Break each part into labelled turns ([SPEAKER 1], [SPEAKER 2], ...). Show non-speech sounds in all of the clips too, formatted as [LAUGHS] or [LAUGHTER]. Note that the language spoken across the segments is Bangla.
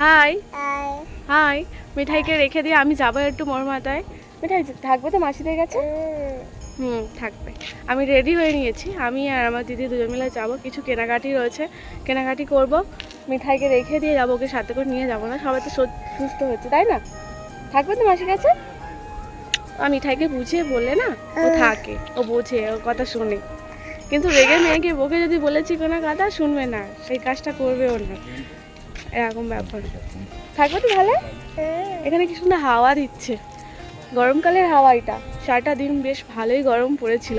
[SPEAKER 1] হাই। হাই। মিঠাইকে রেখে দিয়ে আমি যাব একটু মোর মাথায় মিঠাই থাকবে তো মাসিদের কাছে? হুম। থাকবে। আমি রেডি হয়ে নিয়েছি। আমি আর আমার দিদি দুজন মিলে যাব। কিছু কেনাকাটি রয়েছে। কেনাকাটি করব। মিঠাইকে রেখে দিয়ে যাব ওকে সাথে করে নিয়ে যাব না। সবাই তো সুস্থ হচ্ছে তাই না? থাকবে তো মাসির কাছে? আর মিঠাইকে বুঝিয়ে বলে না? ও থাকে ও বোঝে ও কথা শোনে। কিন্তু রেগে মেয়েকে বকে যদি বলেছি কোনো কথা শুনবে না। সেই কাজটা করবেও না। এরকম ব্যাপার থাকবে তো ভালো এখানে কি সুন্দর হাওয়া দিচ্ছে। গরমকালের হাওয়া এটা সারাটা দিন বেশ ভালোই গরম পড়েছিল।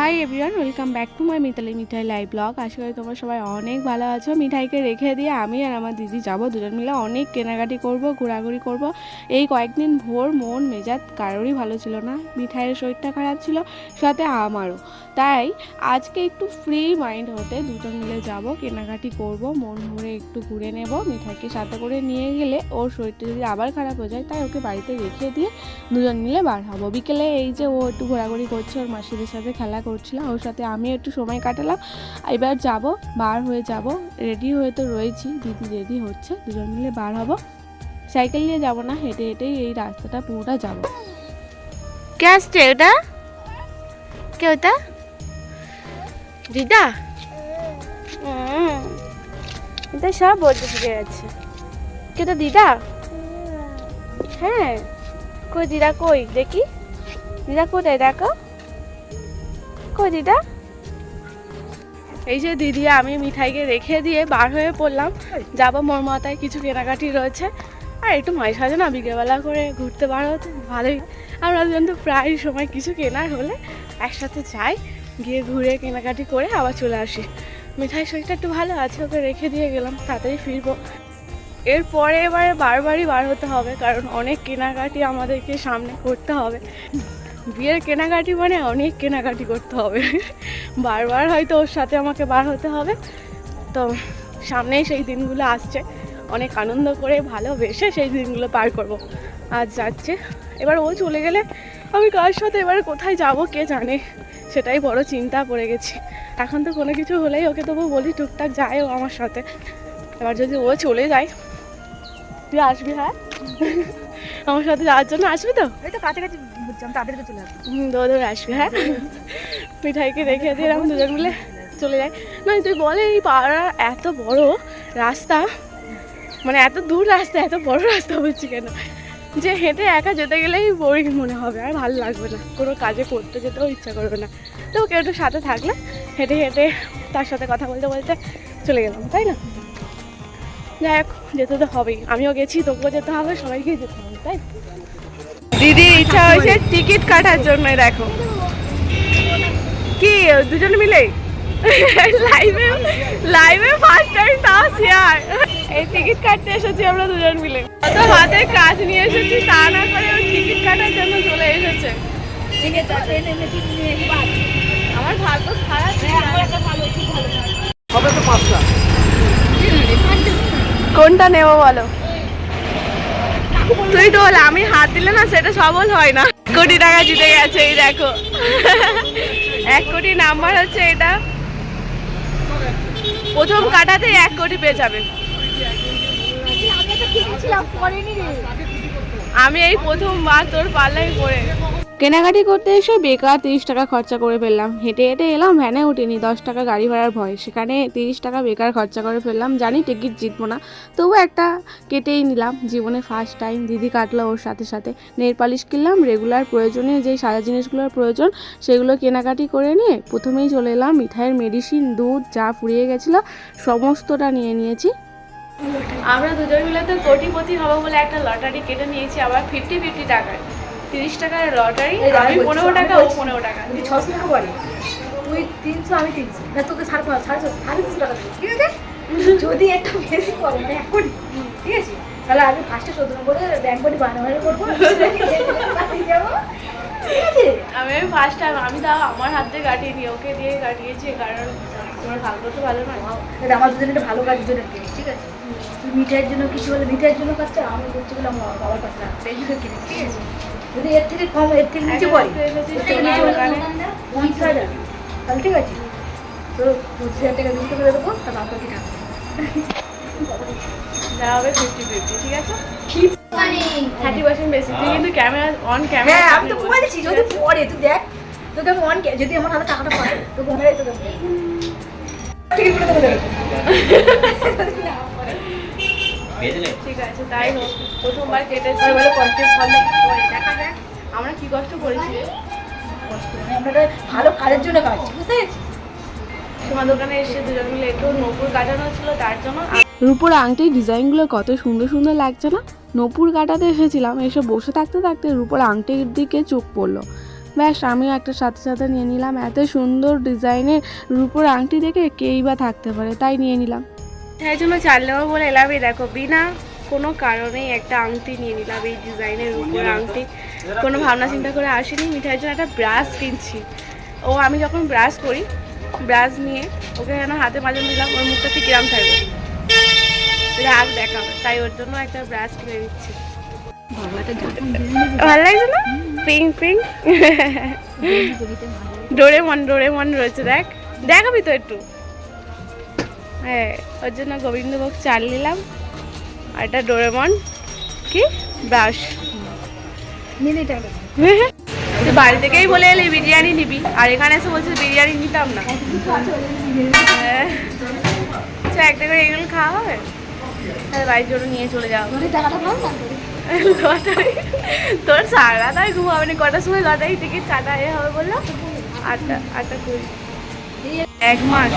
[SPEAKER 1] Hi everyone welcome back to my Mitali Mithai live blog আশা করি তোমরা সবাই অনেক ভালো আছো। মিঠাইকে রেখে দিয়ে আমি আর আমার দিদি যাব। দুজন মিলে অনেক কেনাকাটি করব, ঘোরাঘুরি করব। এই কয়েকদিন ভোর মন মেজাজ কারোরই ভালো ছিল না। মিঠাইয়ের শরীরটা খারাপ ছিল, সাথে আমারও। তাই আজকে একটু ফ্রি মাইন্ড হতে দুজন মিলে যাব, কেনাকাটি করব, মন ভরে একটু ঘুরে নেব। মিঠাইকে সাথে করে নিয়ে গেলে ওর শরীরটা যদি আবার খারাপ হয়ে যায়, তাই ওকে বাড়িতে রেখে দিয়ে দুজন মিলে বার হব। বিকেলে এই যে ও একটু ঘোরাঘুরি করছে, ওর মাসিদের সাথে খেলা করছিল ওর সাথে আমি একটু সময় কাটালাম। এবার যাব বার হয়ে যাব রেডি হয়ে তো রয়েছি দিদি রেডি হচ্ছে দুজন মিলে বার হব। সাইকেল নিয়ে যাব না হেঁটে হেঁটেই এই রাস্তাটা পুরোটা যাব। কে আসছে ওটা? কে ওটা? দিদা? হুম এটা সব বলতে শিখে গেছে। কে তো দিদা? হ্যাঁ কই দিদা কই? দেখি। দিদা কোথায়? দেখো। কই দিদা? এই যে দিদি আমি মিঠাইকে রেখে দিয়ে বার হয়ে পড়লাম। যাব মোর মাথায় কিছু কেনাকাটি রয়েছে। আর একটু মাঝে সাঝে না বিকেলবেলা করে ঘুরতে বার হতে ভালোই। আমরা দুজন তো প্রায় সময় কিছু কেনার হলে একসাথে যাই গিয়ে ঘুরে কেনাকাটি করে আবার চলে আসি। মিঠাই শরীরটা একটু ভালো আছে ওকে রেখে দিয়ে গেলাম তাড়াতাড়ি ফিরবো। এরপরে এবারে বারবারই বার হতে হবে কারণ অনেক কেনাকাটি আমাদেরকে সামনে করতে হবে। বিয়ের কেনাকাটি মানে অনেক কেনাকাটি করতে হবে। বারবার হয়তো ওর সাথে আমাকে বার হতে হবে। তো সামনেই সেই দিনগুলো আসছে। অনেক আনন্দ করে ভালোবেসে সেই দিনগুলো পার করব। আজ যাচ্ছে। এবার ও চলে গেলে আমি কার সাথে এবার কোথায় যাব কে জানে? সেটাই বড় চিন্তা পড়ে গেছি। এখন তো কোনো কিছু হলেই ওকে তবু বলি, টুকটাক যায় ও আমার সাথে। এবার যদি ও চলে যায়, তুই আসবি হ্যাঁ? আমার সাথে যাওয়ার জন্য আসবে তো?
[SPEAKER 2] এই তো কাছাকাছি বুঝছিলাম তাড়াতাড়ি তো চলে আসবে।
[SPEAKER 1] হুম দৌড়ে আসবি হ্যাঁ? মিঠাইকে রেখে দিয়ে এরকম দুজন মিলে চলে যায়। না তুই বলে এই পাড়া এত বড় রাস্তা মানে এত দূর রাস্তা এত বড় রাস্তা বলছি কেন? যে হেঁটে একা যেতে গেলেই বোরিং মনে হবে আর ভালো লাগবে না। কোনো কাজে করতে যেতেও ইচ্ছা করবে না। তো কেউ একটু সাথে থাকলে হেঁটে হেঁটে তার সাথে কথা বলতে বলতে চলে গেলাম তাই না? যাই হোক যেতে তো হবেই আমিও গেছি তোকেও যেতে হবে সবাইকেই যেতে হবে তাই দিদির ইচ্ছা হয়েছে টিকিট কাটার জন্য দেখো কি দুজন মিলে লাইভে লাইভে ফার্স্ট টাইম তাও শেয়ার এই টিকিট কাটতে এসেছি আমরা দুজন মিলে কত হাতে কাজ নিয়ে এসেছি তা না করে ওই টিকিট কাটার জন্য চলে এসেছে আমার ভাগ্য খারাপ
[SPEAKER 2] আমার একটা ভালো খুব ভালো
[SPEAKER 3] হবে তো পাঁচটা
[SPEAKER 1] কোনটা নেব বলো? তুই তো বল আমি হাত দিলে না সেটা সবল হয় না। কোটি টাকা জিতে গেছে এই দেখো। এক কোটি নাম্বার হচ্ছে এটা। প্রথম কাটাতে এক কোটি পেয়ে যাবে
[SPEAKER 2] আমি
[SPEAKER 1] এই প্রথমবার তোর পাল্লাই করে কেনাকাটি করতে এসে বেকার তিরিশ টাকা খরচা করে ফেললাম। হেঁটে হেঁটে এলাম, ভ্যানে উঠিনি, দশ টাকা গাড়ি ভাড়ার ভয়। সেখানে তিরিশ টাকা বেকার খরচা করে ফেললাম, জানি টিকিট জিতবো না। তবু একটা কেটেই নিলাম, জীবনে ফার্স্ট টাইম দিদি কাটলো ওর সাথে সাথে। নেল পালিশ কিনলাম রেগুলার প্রয়োজনীয় যেই সাদা জিনিসগুলোর প্রয়োজন, সেগুলো কেনাকাটি করে নিয়ে প্রথমেই চলে এলাম, মিঠাইয়ের মেডিসিন দুধ যা ফুরিয়ে গেছিল, সমস্তটা নিয়ে নিয়েছি। আমরা দুজন মিলে তো কোটিপতি হব বলে একটা লটারি কেটে নিয়েছি, আবার ফিফটি ফিফটি টাকায়। তিরিশ টাকার লটারি আমি পনেরো টাকা ও পনেরো টাকা।
[SPEAKER 2] যদি ছশো টাকা পড়ে তুই তিনশো আমি তিনশো। না তোকে সাড়ে পাঁচ সাড়ে সাড়ে তিনশো টাকা। ঠিক আছে? যদি একটু বেশি মানে এক কোটি ঠিক আছে? তাহলে আমি ফার্স্টে চোদ্দ নম্বরে ব্যাংক কোটি বানাবাড়ি করব
[SPEAKER 1] আমি ফার্স্ট টাইম আমি তাও আমার হাত দিয়ে কাটিয়ে নি ওকে দিয়ে কাটিয়েছি কারণ তোমার ভাগ্য তো ভালো নয়।
[SPEAKER 2] আমার দুজনে ভালো কাজের জন্য ঠিক আছে? তুই মিঠাইয়ের জন্য কিছু বলে মিঠাইয়ের জন্য কাজটা আমি করছি বলে আমার বাবার কাছে এই জন্য কিনি ঠিক আছে যদি এর থেকে কম এর থেকে নিচে পড়ে পঁচিশ হাজার। তাহলে ঠিক আছে। তো পঁচিশ হাজার টাকা দিতে করে দেবো তার বাবা কি থাকবে
[SPEAKER 1] যা হবে ফিফটি ফিফটি ঠিক আছে? থার্টি পার্সেন্ট বেশি তুই কিন্তু ক্যামেরা অন ক্যামেরা
[SPEAKER 2] আমি তো মোবাইল পড়ে তুই দেখ। তোকে আমি অন যদি আমার হাতে টাকাটা তোকে [LAUGHS] টিকিট করে দেবো। তোকে। [LAUGHS]
[SPEAKER 1] ঠিক আছে তাই হোক প্রথমবার কেটেছি। এবারে কন্টেন্ট ভালো দেখা যাক আমরা কি কষ্ট করেছি।
[SPEAKER 2] কষ্ট মানে আমরা ভালো কাজের জন্য কাজ। বুঝতে
[SPEAKER 1] তোমার দোকানে এসে দুজন মিলে একটু নপুর কাটানো ছিল তার জন্য
[SPEAKER 3] রূপোর আংটির ডিজাইনগুলো কত সুন্দর সুন্দর লাগছে না? নপুর কাটাতে এসেছিলাম এসে বসে থাকতে থাকতে রূপোর আংটির দিকে চোখ পড়ল। ব্যাস আমিও একটা সাথে সাথে নিয়ে নিলাম। এত সুন্দর ডিজাইনের রূপোর আংটি দেখে কেই বা থাকতে পারে তাই নিয়ে নিলাম।
[SPEAKER 1] তাই জন্য চাল নেব বলে এলাম দেখো, বিনা কোনো কারণেই একটা আংটি নিয়ে নিলাম এই ডিজাইনের উপর আংটি। কোনো ভাবনা চিন্তা করে আসেনি। মিঠাইয়ের জন্য একটা ব্রাশ কিনছি। ও, আমি যখন ব্রাশ করি, ব্রাশ নিয়ে ওকে যেন হাতে মাজন দিলাম, ওর মুখটা ঠিক কিরাম থাকবে। রাগ দেখাবে, তাই ওর জন্য একটা ব্রাশ কিনে দিচ্ছি ভালো লাগছে না? Pink pink. [LAUGHS] ডোরে মন ডোরে মন রয়েছে, দেখ। দেখাবি তো একটু। হ্যাঁ ওর জন্য গোবিন্দভোগ চাল নিলাম আর একটা ডোরেমন কি? ব্রাশ। বাড়ি থেকেই বলে এলি বিরিয়ানি নিবি। আর এখানে এসে বলছিস বিরিয়ানি নিতাম না। হ্যাঁ। আচ্ছা একটা করে এগুলো খাওয়া হবে? তাহলে বাড়ির জন্য নিয়ে চলে যাও।
[SPEAKER 2] তোর
[SPEAKER 1] সারা তাই না কটার সময় লটারি টিকিট চাটা এ হবে বলল? আটটা আটটা কুড়ি। এক মাস।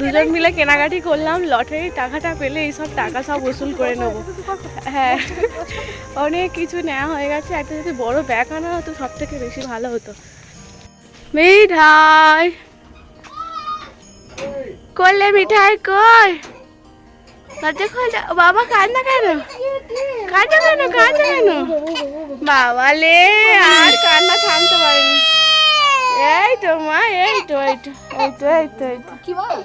[SPEAKER 1] দুজন মিলে কেনাকাটি করলাম, লটারির টাকাটা পেলে এইসব টাকা সব উসুল করে নেব। হ্যাঁ অনেক কিছু নেওয়া হয়ে গেছে। একটা যদি বড় ব্যাগ আনা হতো সব থেকে বেশি ভালো হতো। মিঠাই, করলে মিঠাই কই? বাবা, কান্না কেন? কাঁদা কেন কাঁদা কেন? বাবা লে, আর কান্না থামতে পারেনি। এই তো মা, এই তো এই তো এই তো এই তো এই তো।
[SPEAKER 2] কি বল?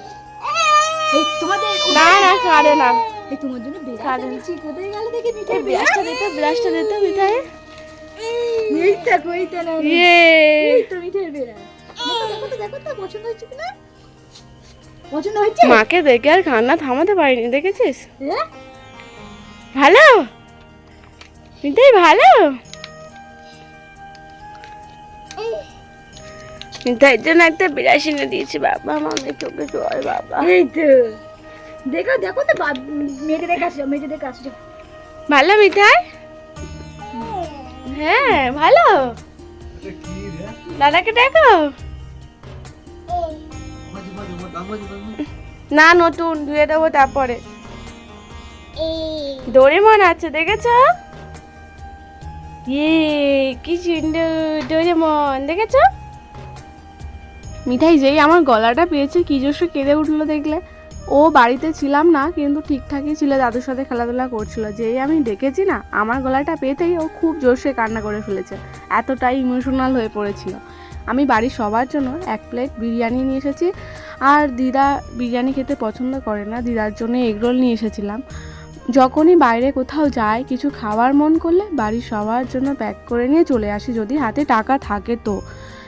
[SPEAKER 2] এই তোমাদের
[SPEAKER 1] না না কাঁদে না।
[SPEAKER 2] এই তোমার জন্য
[SPEAKER 1] কাঁদে না।
[SPEAKER 2] কোথায় গেল দেখি মিঠাই
[SPEAKER 1] ব্রাশটা দিতে ব্রাশটা দিতে মিঠাই।
[SPEAKER 2] এই দেখো এই তো না
[SPEAKER 1] ইয়ে।
[SPEAKER 2] এই তো মিঠাই বেড়া দেখো দেখো তো দেখো তো পছন্দ হচ্ছে কিনা? পছন্দ হচ্ছে
[SPEAKER 1] মাকে দেখে আর কান্না থামাতে পারিনি দেখেছিস?
[SPEAKER 2] হ্যাঁ?
[SPEAKER 1] ভালো? মিঠাই ভালো? মিঠাইয়ের জন্য একটা বিরাশি এনে দিয়েছি বাবা মামি চোখে জল বাবা।
[SPEAKER 2] এই তো। দেখো দেখো তো মেয়েকে দেখে আসছো মেয়েকে দেখে আসছো
[SPEAKER 1] ভালো মিঠাই? হ্যাঁ ভালো। দাদাকে দেখো। না নতুন ধুয়ে দেবো তারপরে। ডোরেমন আছে দেখেছ? ইয়ে কি সুন্দর ডোরেমন দেখেছ?
[SPEAKER 3] মিঠাই যেই আমার গলাটা পেয়েছে, কি জোশ কেঁদে উঠল দেখলে। ও বাড়িতে ছিলাম না, কিন্তু ঠিকঠাকই ছিল, দাদুর সাথে খেলাধুলা করছিল। যেই আমি ডেকেছি না, আমার গলাটা পেতেই ও খুব জোরসে কান্না করে ফেলেছে, এতটাই ইমোশনাল হয়ে পড়েছিল। আমি বাড়ির সবার জন্য এক প্লেট বিরিয়ানি নিয়ে এসেছি, আর দিদা বিরিয়ানি খেতে পছন্দ করে না, দিদার জন্য এগরোল নিয়ে এসেছিলাম। যখনই বাইরে কোথাও যাই, কিছু খাওয়ার মন করলে বাড়ির সবার জন্য প্যাক করে নিয়ে চলে আসি, যদি হাতে টাকা থাকে তো।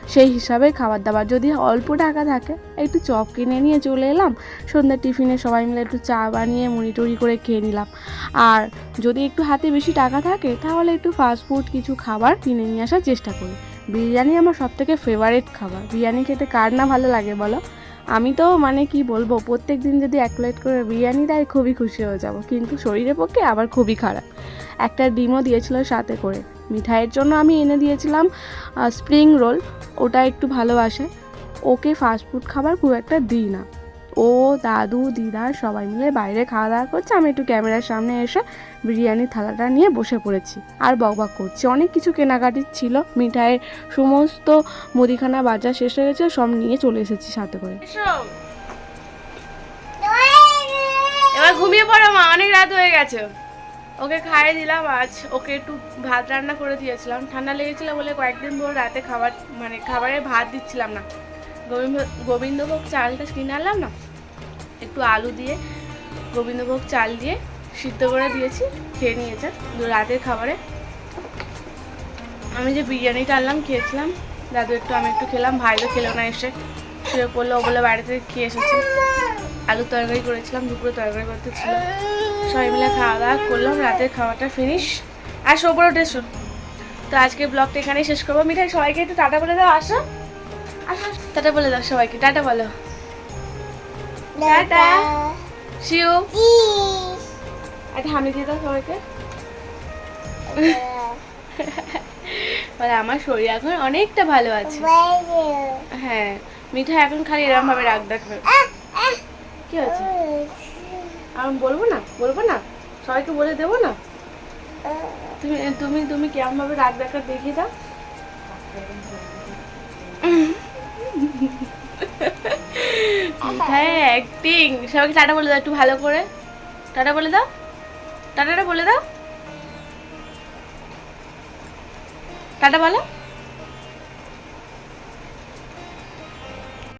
[SPEAKER 3] সেই হিসাবে খাবার দাবার যদি অল্প টাকা থাকে, একটু চপ কিনে নিয়ে চলে এলাম। সন্ধ্যার টিফিনে সবাই মিলে একটু চা বানিয়ে মুড়ি টুড়ি করে খেয়ে নিলাম। আর যদি একটু হাতে বেশি টাকা থাকে, তাহলে একটু ফাস্টফুড কিছু খাবার কিনে নিয়ে আসার চেষ্টা করি। বিরিয়ানি আমার সবথেকে ফেভারিট খাবার। বিরিয়ানি খেতে কার না ভালো লাগে বলো? আমি তো মানে কি বলব প্রত্যেক দিন যদি এক প্লেট করে বিরিয়ানি দেয়, খুবই খুশি হয়ে যাব। কিন্তু শরীরের পক্ষে আবার খুবই খারাপ। একটা ডিমও দিয়েছিল সাথে করে। মিঠাইয়ের জন্য আমি এনে দিয়েছিলাম স্প্রিং রোল ওটা একটু ভালোবাসে। ওকে ফাস্টফুড খাবার খুব একটা দিই না। ও, দাদু, দিদা সবাই মিলে বাইরে খাওয়া দাওয়া করছে। আমি একটু ক্যামেরার সামনে এসে বিরিয়ানির থালাটা নিয়ে বসে পড়েছি আর বকবক করছি। অনেক কিছু কেনাকাটি ছিল। মিঠাইয়ের সমস্ত মুদিখানা বাজার শেষ হয়ে গেছে। সব নিয়ে চলে এসেছি সাথে করে।
[SPEAKER 1] ঘুমিয়ে পড়ো মা, অনেক রাত হয়ে গেছে। ওকে খাইয়ে দিলাম, আজ ওকে একটু ভাত রান্না করে দিয়েছিলাম। ঠান্ডা লেগেছিল বলে কয়েকদিন পর রাতে খাবার মানে খাবারে ভাত দিচ্ছিলাম না। গোবিন্দ, গোবিন্দভোগ চালটা কিনে আনলাম না? একটু আলু দিয়ে, গোবিন্দভোগ চাল দিয়ে সিদ্ধ করে দিয়েছি, খেয়ে নিয়েছে রাতের খাবারে। আমি যে বিরিয়ানিটা আনলাম, খেয়েছিলাম। দাদু একটু, আমি একটু খেলাম, ভাই তো খেলো না এসে। শুয়ে পড়ল, ও বলে বাড়ি থেকে খেয়ে এসেছি। আলুর তরকারি করেছিলাম দুপুরে তরকারি করতে ছিল। সবাই মিলে খাওয়া দাওয়া করলাম রাতের খাওয়াটা ফিনিশ আর ওপর উঠে শোন। তো আজকে ব্লগটা এখানেই শেষ করব। মিঠাই সবাইকে একটু টাটা বলে দাও আসো। আসো টাটা বলে দাও সবাইকে টাটা বলো। টাটা। শিউ একটা হামি দিয়ে দাও সবাইকে। বলে [LAUGHS] আমার শরীর এখন অনেকটা ভালো আছে। হ্যাঁ মিঠাই এখন খালি এরকম ভাবে রাগ দেখবে। কি হয়েছে? আমি বলব না বলব না? সবাইকে বলে দেবো না? তুমি তুমি তুমি কেমন ভাবে রাগ দেখা দেখিয়ে দাও। মিঠাই অ্যাক্টিং সবাইকে টাটা বলে দাও, একটু ভালো করে। টাটা বলে দাও। টাটাটা বলে দাও। টাটা বলো।